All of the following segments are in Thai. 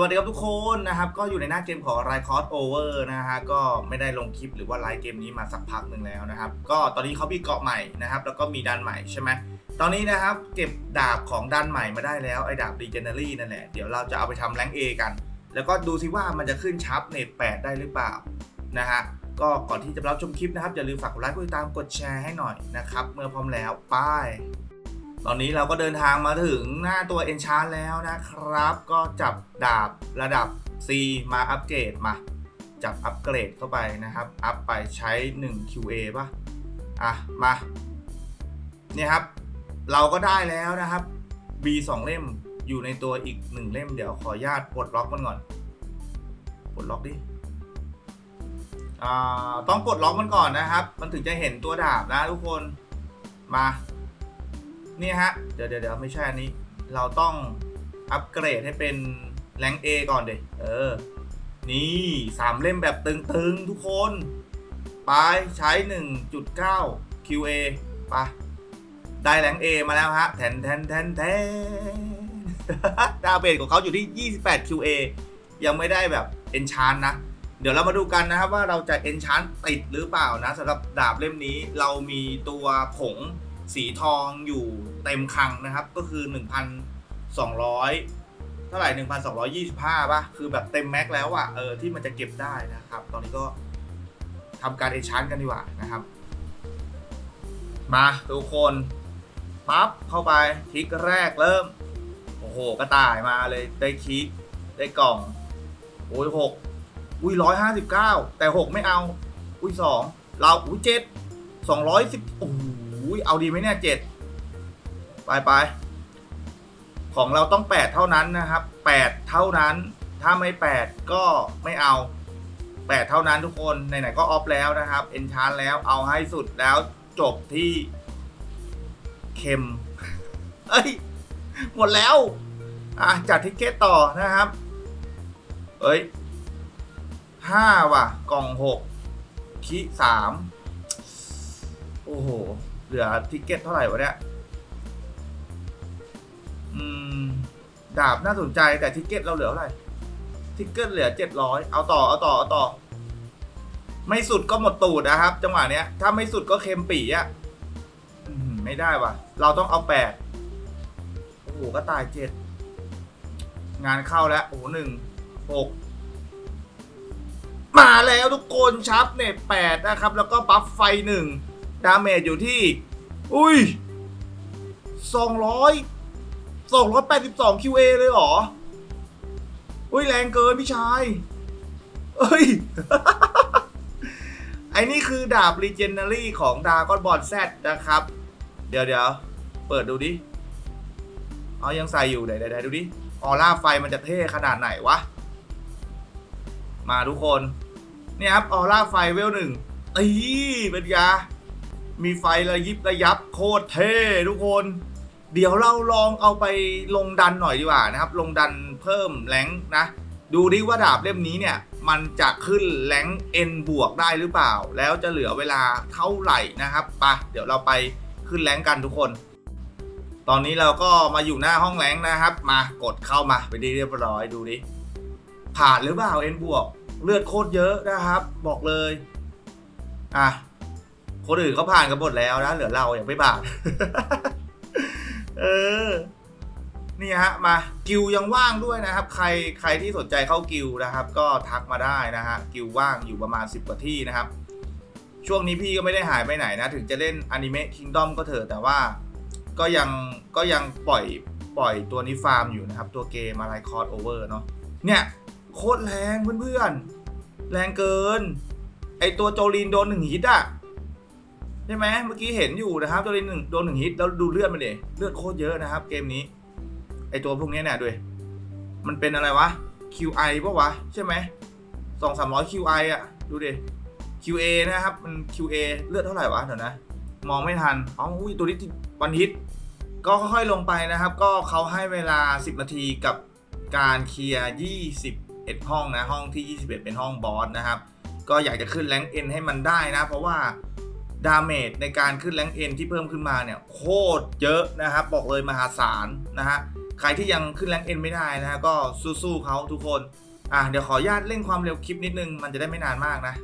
วัสดีครับทุกคนนะครับ ก็อยู่ในหน้าเกมของไรคอสโอเวอร์นะฮะก็ไม่ได้ลงคลิปหรือว่าไลฟ์เกมนี้มาสักพักหนึ่งแล้วนะครับ ก็ตอนนี้เขามีเกาะใหม่นะครับ แล้วก็มีดันใหม่ใช่ไหมตอนนี้นะครับเก็บดาบของดันใหม่มาได้แล้วไอ้ดาบรีเจเนอรี่นั่นแหละเดี๋ยวเราจะเอาไปทำแรงเอกัน แล้วก็ดูซิว่ามันจะขึ้นชับเน็ต8ได้หรือเปล่านะฮะก็ก่อนที่จะรับชมคลิปนะครับอย่าลืมฝากกดไลค์กดติดตามกดแชร์ให้หน่อยนะครับเมื่อพร้อมแล้วไป ตอนนี้เราก็เดินทางมาถึงหน้าตัว Enchant แล้วนะครับ ก็จับดาบระดับ C มาอัปเกรดมา จับอัปเกรดเข้าไปนะครับ อัพไปใช้ 1 QA ป่ะ อะ มาเนี่ยครับ เราก็ได้แล้วนะครับ B 2เล่มอยู่ในตัวอีก 1 เล่มเดี๋ยวขออนุญาตปลดล็อกมันก่อนปลดล็อกดิต้องปลดล็อกมันก่อนนะครับ มันถึงจะเห็นตัวดาบนะทุกคนมา นี่ฮะ เดี๋ยวเดี๋ยวไม่ใช่อันนี้ เราต้องอัปเกรดให้เป็นแรงเอก่อนเด็เออ นี่สามเล่มแบบตึงๆ ทุกคน ไปใช้ 1.9 QA ไปได้แรงเอมาแล้วฮะ แทนแทนแทนแทนดาวเบสของเขาอยู่ที่ 28 QA ยังไม่ได้แบบ enchan นะ เดี๋ยวเรามาดูกันนะครับว่าเราจะ enchan ติดหรือเปล่านะสำหรับดาบเล่มนี้เรามีตัวผง สีทองอยู่เต็มคังนะครับ ก็คือ 1,200 เท่าไหร่ 1,225ป่ะ คือแบบเต็มแม็กแล้วอะเออที่มันจะเก็บได้นะครับ ตอนนี้ก็ทำการเอชานกันดีกว่านะครับ มาทุกคนปั๊บเข้าไปคลิกแรกเริ่ม โอ้โหกระต่ายมาเลยได้คลิกได้กล่อง โอ้ยหกอุ้ยร้อยห้าสิบเก้าแต่หกไม่เอา อุ้ยสองเราอุ้ยเจ็ดสองร้อยสิบโอ้ โหเอาดีไหมเนี่ยเจ็ดไปไปของเราต้องแปดเท่านั้นนะครับแปดเท่านั้น ถ้าไม่แปดก็ไม่เอาแปดเท่านั้นทุกคนไหนๆก็ออฟแล้วนะครับเอนชานแล้วเอาให้สุดแล้วจบที่เข็มเอ้ย หมดแล้ว อะจัดทิกเก็ตต่อนะครับเอ้ยห้าว่ะ กล่องหกคิสามโอ้โห เหลือทิกเก็ตเท่าไหร่วะเนี่ยอืม ดาบน่าสนใจแต่ทิกเก็ตเราเหลือเท่าไหร่ทิกเก็ตเหลือเจ็ดร้อยเอาต่อเอาต่อเอาต่อ ไม่สุดก็หมดตูดนะครับ จังหวะเนี้ย ถ้าไม่สุดก็เค็มปีอะอืมไม่ได้วะเราต้องเอาแปดโอ้โหก็ตายเจ็ดงานเข้าแล้ว โอ้โหหนึ่งหกมาแล้วทุกคนชับเน็ตแปดนะครับ แล้วก็บัฟไฟหนึ่ง ดาเมจอยู่ที่ อุ้ยสองร้อยสองร้อยแปดสิบสอง QA เลยเหรอ อุ้ยแรงเกินพี่ชาย เอ้ย ไอ้นี่คือดาบ Legendary ของดาก้อนบอลแซดนะครับ เดี๋ยวเดี๋ยวเปิดดูดิ เอายังใส่อยู่ไหนไหนดูดิ ออร่าไฟมันจะเท่ขนาดไหนวะ มาทุกคน เนี่ยครับ ออร่าไฟเวลหนึ่งอีเป็นยา มีไฟระยิบระยับโคตรเท่ทุกคน เดี๋ยวเราลองเอาไปลงดันหน่อยดีกว่านะครับ ลงดันเพิ่มแรงนะ ดูดิว่าดาบเล่มนี้เนี่ย มันจะขึ้นแรง N บวกได้หรือเปล่า แล้วจะเหลือเวลาเท่าไหร่นะครับไปะเดี๋ยวเราไปขึ้นแรงกันทุกคน ตอนนี้เราก็มาอยู่หน้าห้องแรงนะครับ มากดเข้ามาไปดีเรียบร้อยดูดิผ่านหรือเปล่า N บวกเลือดโคตรเยอะนะครับ บอกเลย อะ คนอื่นเขาผ่านกันหมดแล้วนะเหลือเราอย่างไม่ผ่าน เออ นี่ฮะ มากิวยังว่างด้วยนะครับ ใครใครที่สนใจเข้ากิวนะครับ ก็ทักมาได้นะฮะกิวว่างอยู่ประมาณ 10กว่าที่นะครับ ช่วงนี้พี่ก็ไม่ได้หายไปไหนนะ ถึงจะเล่นอนิเมะคิงดอมก็เถอะแต่ว่าก็ยังก็ยังปล่อยปล่อยตัวนี้ฟาร์มอยู่นะครับ ตัวเกมอะไรคอร์ดโอเวอร์เนาะเนี่ย โคตรแรงเพื่อนๆแรงเกิน ไอตัวโจลินโดนหนึ่งฮิตอะ ใช่ไหมเมื่อกี้เห็นอยู่นะครับโจลินหนึ่งโดนหนึ่งฮิตแล้วดูเลือดมันเดเลือดโคตรเยอะนะครับ เกมนี้ ไอตัวพวกนี้เนี่ยด้วย มันเป็นอะไรวะ QI ปะวะ ใช่ไหมสองสามร้อย QI อะดูดิ QA นะครับ มัน QA เลือดเท่าไหร่วะเดี๋ยวนะ มองไม่ทันอ๋ออุ้ยตัวนี้วันฮิต ก็ค่อยๆลงไปนะครับ ก็เขาให้เวลา 10 นาทีกับการเคลียร์21 ห้องนะ ห้องที่ 21 เป็นห้องบอสนะครับ ก็อยากจะขึ้นแรงเอ็นให้มันได้นะ เพราะว่า ดาเมจในการขึ้นแรงเอ็นที่เพิ่มขึ้นมาเนี่ยโคตรเยอะนะครับ บอกเลยมหาศาลนะฮะใครที่ยังขึ้นแรงเอ็นไม่ได้นะฮะก็สู้ๆเขาทุกคนอะเดี๋ยวขออนุญาตเร่งความเร็วคลิปนิดนึง มันจะได้ไม่นานมากนะ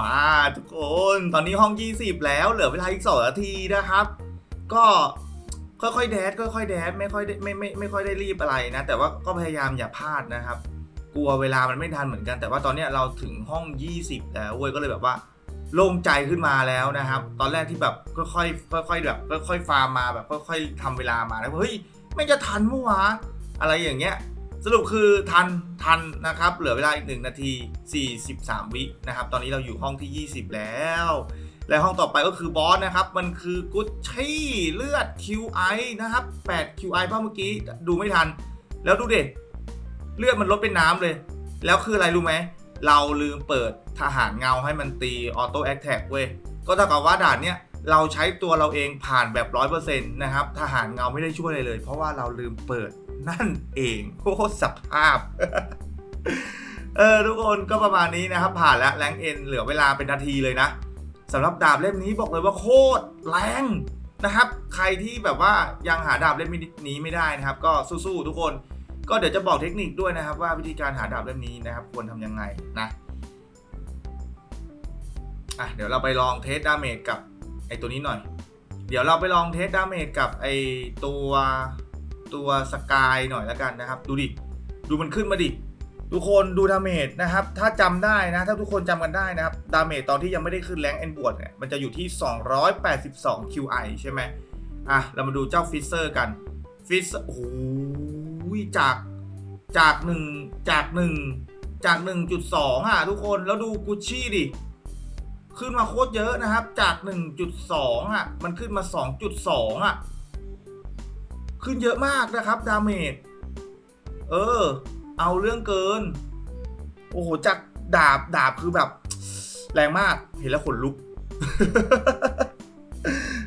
มาทุกคน ตอนนี้ห้อง 20 แล้ว เหลือเวลาอีก2นาทีนะครับ ก็ค่อยๆแดดค่อยๆแดดไม่ค่อยได้ไม่ไม่ไม่ค่อยได้รีบอะไรนะ แต่ว่าก็พยายามอย่าพลาดนะครับ กลัวเวลามันไม่ทันเหมือนกัน แต่ว่าตอนนี้เราถึงห้อง 20 แล้วเว้ยก็เลยแบบว่าโล่งใจขึ้นมาแล้วนะครับ ตอนแรกที่แบบค่อยๆค่อยๆแบบค่อยๆฟาร์มมาแบบค่อยๆทำเวลามาแล้วเฮ้ยไม่จะทันเมื่อวะอะไรอย่างเงี้ย สรุปคือทันทันนะครับ เหลือเวลาอีก 1 นาที 43 วินะครับ ตอนนี้เราอยู่ห้องที่ 20 แล้ว และห้องต่อไปก็คือบอสนะครับ มันคือกุชชี่เลือด QI นะครับ 8 QI เพราะเมื่อกี้ดูไม่ทัน แล้วดูเด็ดเลือดมันลดเป็นน้ำเลย แล้วคืออะไรรู้ไหม เราลืมเปิดทหารเงาให้มันตีออโต้แอคแท็กเว้ย ก็เท่ากับว่าด่านเนี้ยเราใช้ตัวเราเองผ่านแบบ 100%นะครับ ทหารเงาไม่ได้ช่วยเลยเลย เพราะว่าเราลืมเปิด นั่นเองโคตรสภาพ เออทุกคนก็ประมาณนี้นะครับ ผ่านแล้วแรงเอ็นเหลือเวลาเป็นนาทีเลยนะสำหรับดาบเล่มนี้บอกเลยว่าโคตรแรงนะครับ ใครที่แบบว่ายังหาดาบเล่มนี้ไม่ได้นะครับ ก็สู้ๆทุกคนก็เดี๋ยวจะบอกเทคนิคด้วยนะครับ ว่าวิธีการหาดาบเล่มนี้นะครับ ควรทำยังไงนะอะเดี๋ยวเราไปลองเทสดาเมจกับไอตัวนี้หน่อย เดี๋ยวเราไปลองเทสดาเมจกับไอตัว ตัวสกายหน่อยแล้วกันนะครับ ดูดิ ดูมันขึ้นมาดิ ทุกคนดูดาเมจนะครับ ถ้าจำได้นะ ถ้าทุกคนจำกันได้นะครับ ดาเมจตอนที่ยังไม่ได้ขึ้นแรงเอ็นบวดเนี่ย มันจะอยู่ที่ 282 QI ใช่ไหมอะ เรามาดูเจ้าฟิเซอร์กันฟิสโอ้โหจาก จากหนึ่งจากหนึ่งจากหนึ่งจุดสองอะทุกคน แล้วดูกุชชี่ดิ ขึ้นมาโคตรเยอะนะครับ จาก 1.2อะ มันขึ้นมา 2.2อะ ขึ้นเยอะมากนะครับดาเมจเออ เอาเรื่องเกิน โอ้โหจากดาบดาบคือแบบ แรงมากเห็นแล้วขนลุก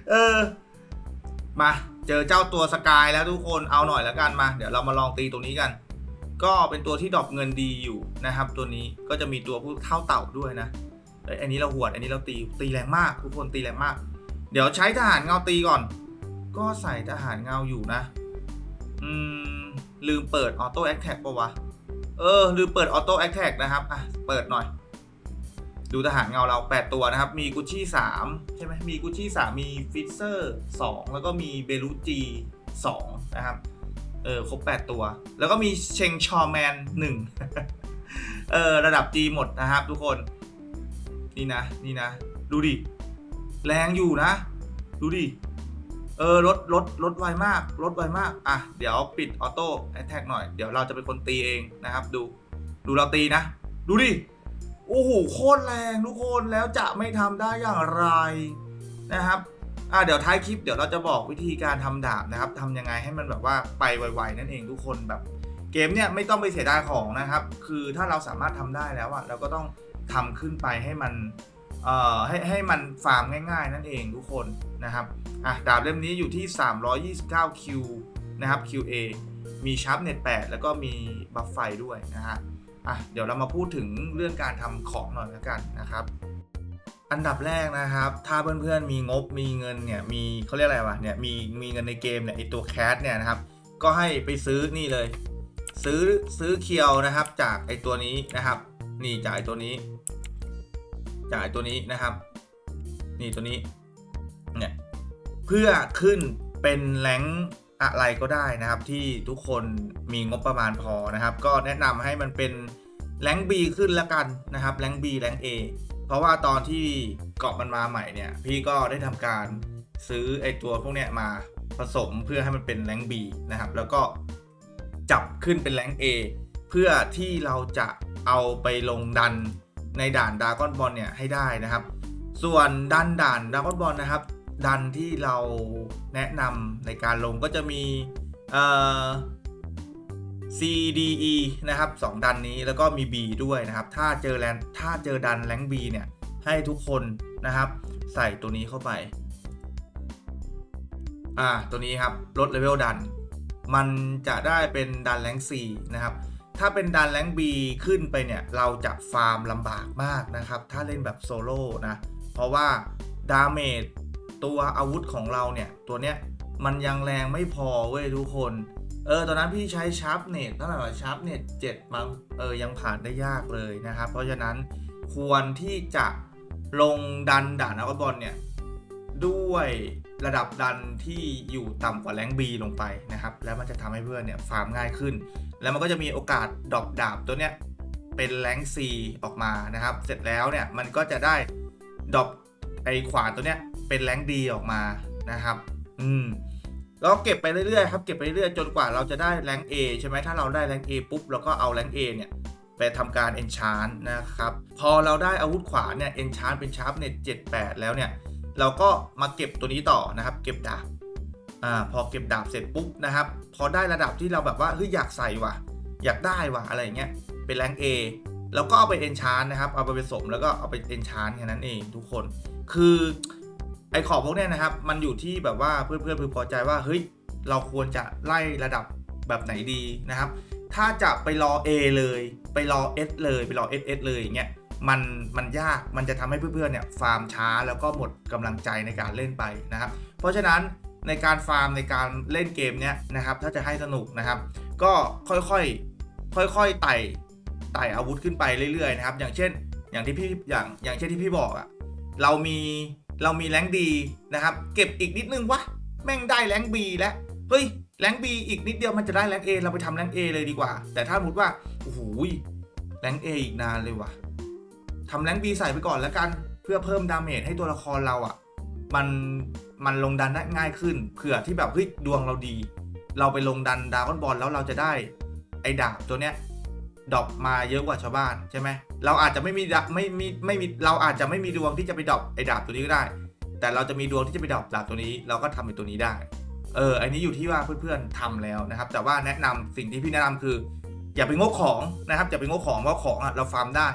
เออ มาเจอเจ้าตัวสกายแล้วทุกคนเอาหน่อยแล้วกันมา เดี๋ยวเรามาลองตีตัวนี้กัน ก็เป็นตัวที่ดรอปเงินดีอยู่นะครับ ตัวนี้ก็จะมีตัวผู้เท่าเต่าด้วยนะเอ้ยอันนี้เราหวด อันนี้เราตีตีแรงมาก ทุกคนตีแรงมาก เดี๋ยวใช้ทหารเงาตีก่อน ก็ใส่ทหารเงาอยู่นะ อืม ลืมเปิดออโต้แอคแท็กปะวะ เออ ลืมเปิดออโต้แอคแท็กนะครับ อะ เปิดหน่อย ดูทหารเงาเรา 8 ตัวนะครับ มีกุชชี่3ใช่ไหมมีกุชชี่3มีฟิเซอร์2แล้วก็มีเบลูจี2นะครับ เออ ครบ 8 ตัว แล้วก็มีเชงชอแมน1เออ ระดับ G หมดนะครับ ทุกคน นี่นะ นี่นะ ดูดิ แรงอยู่นะ ดูดิ เออลดลดลดไวมากลดไวมากอะเดี๋ยวปิดออโต้แอทแทกหน่อย เดี๋ยวเราจะเป็นคนตีเองนะครับ ดูดูเราตีนะ ดูดิโอ้โหโคตรแรงทุกคนแล้วจะไม่ทำได้อย่างไรนะครับอะเดี๋ยวท้ายคลิปเดี๋ยวเราจะบอกวิธีการทำดาบนะครับทำยังไงให้มันแบบว่าไปไวๆนั่นเองทุกคนแบบ เกมเนี่ยไม่ต้องไปเสียดายของนะครับ คือถ้าเราสามารถทำได้แล้วอะเราก็ต้องทำขึ้นไปให้มันเอ่อให้ให้มันฟาร์มง่าย ๆ นั่นเองทุกคน นะครับอะดาบเล่มนี้อยู่ที่ 329 Q นะครับ QA มีชาร์ปเน็ต8แล้วก็มีบัฟไฟด้วยนะฮะอะเดี๋ยวเรามาพูดถึงเรื่องการทำของหน่อยแล้วกันนะครับ อันดับแรกนะครับ ถ้าเพื่อนๆมีงบมีเงินเนี่ยมีเขาเรียกอะไรวะเนี่ยมีมีเงินในเกมเนี่ยไอตัวแคสเนี่ยนะครับ ก็ให้ไปซื้อนี่เลย ซื้อซื้อเคียวนะครับ จากไอตัวนี้นะครับ นี่จากไอตัวนี้ จากไอตัวนี้นะครับ นี่ตัวนี้ เพื่อขึ้นเป็นแรงค์อะไรก็ได้นะครับ ที่ทุกคนมีงบประมาณพอนะครับ ก็แนะนำให้มันเป็นแรงค์ B ขึ้นละกันนะครับแรงค์ B แรงค์ A เพราะว่าตอนที่เกาะมันมาใหม่เนี่ย พี่ก็ได้ทำการซื้อไอตัวพวกเนี้ยมาผสมเพื่อให้มันเป็นแรงค์ B นะครับ แล้วก็จับขึ้นเป็นแรงค์ A เพื่อที่เราจะเอาไปลงดันในด่านดากอนบอลเนี่ยให้ได้นะครับ ส่วนดันด่านดากอนบอลนะครับ ดันที่เราแนะนำในการลงก็จะมีเอ่อ CDE นะครับ2ดันนี้แล้วก็มี B ด้วยนะครับ ถ้าเจอแลนถ้าเจอดันแรง B เนี่ย ให้ทุกคนนะครับ ใส่ตัวนี้เข้าไป อ่า ตัวนี้ครับ ลดเลเวลดัน มันจะได้เป็นดันแรง C นะครับ ถ้าเป็นดันแรง B ขึ้นไปเนี่ย เราจะฟาร์มลำบากมากนะครับ ถ้าเล่นแบบโซโล่นะ เพราะว่าดาเมจ ตัวอาวุธของเราเนี่ยตัวเนี้ยมันยังแรงไม่พอเว้ยทุกคน เออตอนนั้นพี่ใช้ชาร์ปเน็ตเท่าไหร่วะชาร์ปเน็ตเจ็ดมังเออยังผ่านได้ยากเลยนะครับ เพราะฉะนั้นควรที่จะลงดันด่านอัลบอลเนี่ยด้วยระดับดันที่อยู่ต่ำกว่าแรง B ลงไปนะครับ แล้วมันจะทำให้เพื่อนเนี่ยฟาร์มง่ายขึ้น แล้วมันก็จะมีโอกาสดรอปดาบตัวเนี้ยเป็นแรง C ออกมานะครับ เสร็จแล้วเนี่ยมันก็จะได้ดรอปไอขวานตัวเนี้ย เป็นแรงดีออกมานะครับ อืมแล้วเก็บไปเรื่อยๆครับ เก็บไปเรื่อยๆจนกว่าเราจะได้แรง A ใช่ไหมถ้าเราได้แรง A ปุ๊บเราก็เอาแรง A เนี่ยไปทำการ enchant นะครับ พอเราได้อาวุธขวาเนี่ย enchant เป็นชาร์ปเน็ต78แล้วเนี่ย เราก็มาเก็บตัวนี้ต่อนะครับ เก็บดาบอ่าพอเก็บดาบเสร็จปุ๊บนะครับ พอได้ระดับที่เราแบบว่าเฮ้ยอยากใส่ว่ะ อยากได้ว่ะอะไรเงี้ยเป็นแรง A เราก็เอาไป enchant นะครับ เอาไปผสมแล้วก็เอาไป enchant แค่นั้นเองทุกคน คือ ไอ้ของพวกเนี้ยนะครับ มันอยู่ที่แบบว่าเพื่อนๆพึงพอใจว่าเฮ้ยเราควรจะไล่ระดับแบบไหนดีนะครับ ถ้าจะไปรอ A เลย ไปรอ S เลยไปรอ SS เลยอย่างเงี้ยมันมันยากมันจะทำให้เพื่อนๆเนี่ยฟาร์มช้าแล้วก็หมดกำลังใจในการเล่นไปนะครับ เพราะฉะนั้นในการฟาร์มในการเล่นเกมเนี้ยนะครับ ถ้าจะให้สนุกนะครับ ก็ค่อยๆค่อยๆไต่ไต่อาวุธขึ้นไปเรื่อยๆนะครับ อย่างเช่น อย่างที่พี่อย่างอย่างเช่นที่พี่บอกอะเรามี เรามีแรงดีนะครับ เก็บอีกนิดนึงวะแม่งได้แรงบีแล้วเฮ้ยแรงบีอีกนิดเดียวมันจะได้แรงเอเราไปทำแรงเอเลยดีกว่า แต่ถ้าสมมติว่าโอ้โหแรงเออีกนานเลยวะทำแรงบีใส่ไปก่อนแล้วกัน เพื่อเพิ่มดาเมจให้ตัวละครเราอะ่ะ มันมันลงดันได้ง่ายขึ้นเผื่อที่แบบเฮ้ยดวงเราดี เราไปลงดันดากอนบอลแล้วเราจะได้ไอ้ดาบตัวเนี้ยดรอปมาเยอะกว่าชาวบ้านใช่ไหม เราอาจจะไม่มีดาไม่มีไม่มีเราอาจจะไม่มีดวงที่จะไปดรอปไอ้ดาบตัวนี้ก็ได้ แต่เราจะมีดวงที่จะไปดรอปดาบตัวนี้ เราก็ทำเป็นตัวนี้ได้ เอออันนี้อยู่ที่ว่าเพื่อนๆทำแล้วนะครับ แต่ว่าแนะนำสิ่งที่พี่แนะนำคือ อย่าไปงกของนะครับอย่าไปงกของเพราะของอะเราฟาร์มได้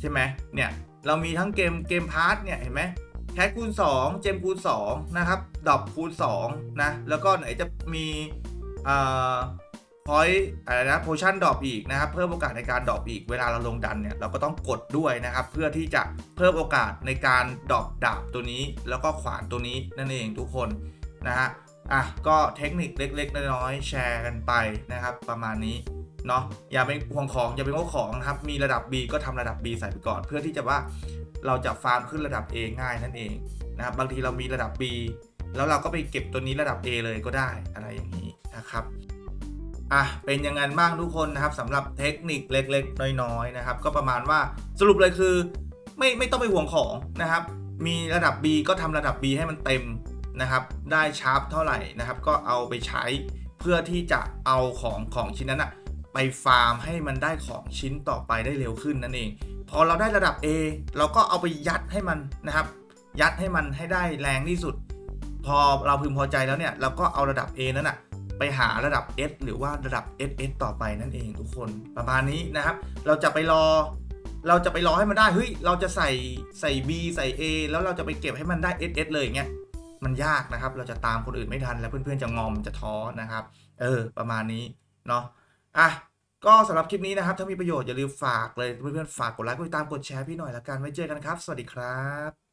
ใช่ไหมเนี่ยเรามีทั้งเกมเกมพาร์ทเนี่ยเห็นไหมแคทคูณ 2 เจมคูณ2นะครับดรอปคูณ2นะแล้วก็ไหนจะมีเอ่อ พอยต์อะไรนะโพชั่นดรอปอีกนะครับ เพิ่มโอกาสในการดรอปอีกเวลาเราลงดันเนี่ยเราก็ต้องกดด้วยนะครับ เพื่อที่จะเพิ่มโอกาสในการดรอปดาบตัวนี้ แล้วก็ขวานตัวนี้นั่นเองทุกคนนะฮะอะก็เทคนิคเล็กๆน้อยๆแชร์กันไปนะครับ ประมาณนี้เนาะอย่าไปห่วงของอย่าไปงกของนะครับ มีระดับ B ก็ทำระดับ B ใส่ไปก่อน เพื่อที่จะว่าเราจะฟาร์มขึ้นระดับ A ง่ายนั่นเองนะครับบางทีเรามีระดับ B แล้วเราก็ไปเก็บตัวนี้ระดับ A เลยก็ได้อะไรอย่างนี้นะครับ อะเป็นยังไงบ้างทุกคนนะครับสำหรับเทคนิคเล็กๆ น้อยๆนะครับ ก็ประมาณว่าสรุปเลยคือ ไม่ไม่ต้องไปห่วงของนะครับ มีระดับ B ก็ทำระดับ B ให้มันเต็มนะครับ ได้ชาร์ปเท่าไหร่นะครับ ก็เอาไปใช้เพื่อที่จะเอาของของชิ้นนั้นอะไปฟาร์มให้มันได้ของชิ้นต่อไปได้เร็วขึ้นนั่นเอง พอเราได้ระดับ A เราก็เอาไปยัดให้มันนะครับ ยัดให้มันให้ได้แรงที่สุด พอเราพึงพอใจแล้วเนี่ย เราก็เอาระดับ A นั้นอะ ไปหาระดับ S หรือว่าระดับ SS ต่อไปนั่นเองทุกคนประมาณนี้นะครับ เราจะไปรอ เราจะไปรอให้มันได้เฮ้ยเราจะใส่ใส่ B ใส่ A แล้วเราจะไปเก็บให้มันได้ SS เลยอย่างเงี้ยมันยากนะครับ เราจะตามคนอื่นไม่ทันแล้วเพื่อนๆจะงอมจะท้อนะครับ เออ ประมาณนี้เนาะอะก็สำหรับคลิปนี้นะครับ ถ้ามีประโยชน์อย่าลืมฝากเลยเพื่อนๆฝากกดไลค์กดติดตามกดแชร์พี่หน่อยละกันไว้เจอกันครับ สวัสดีครับ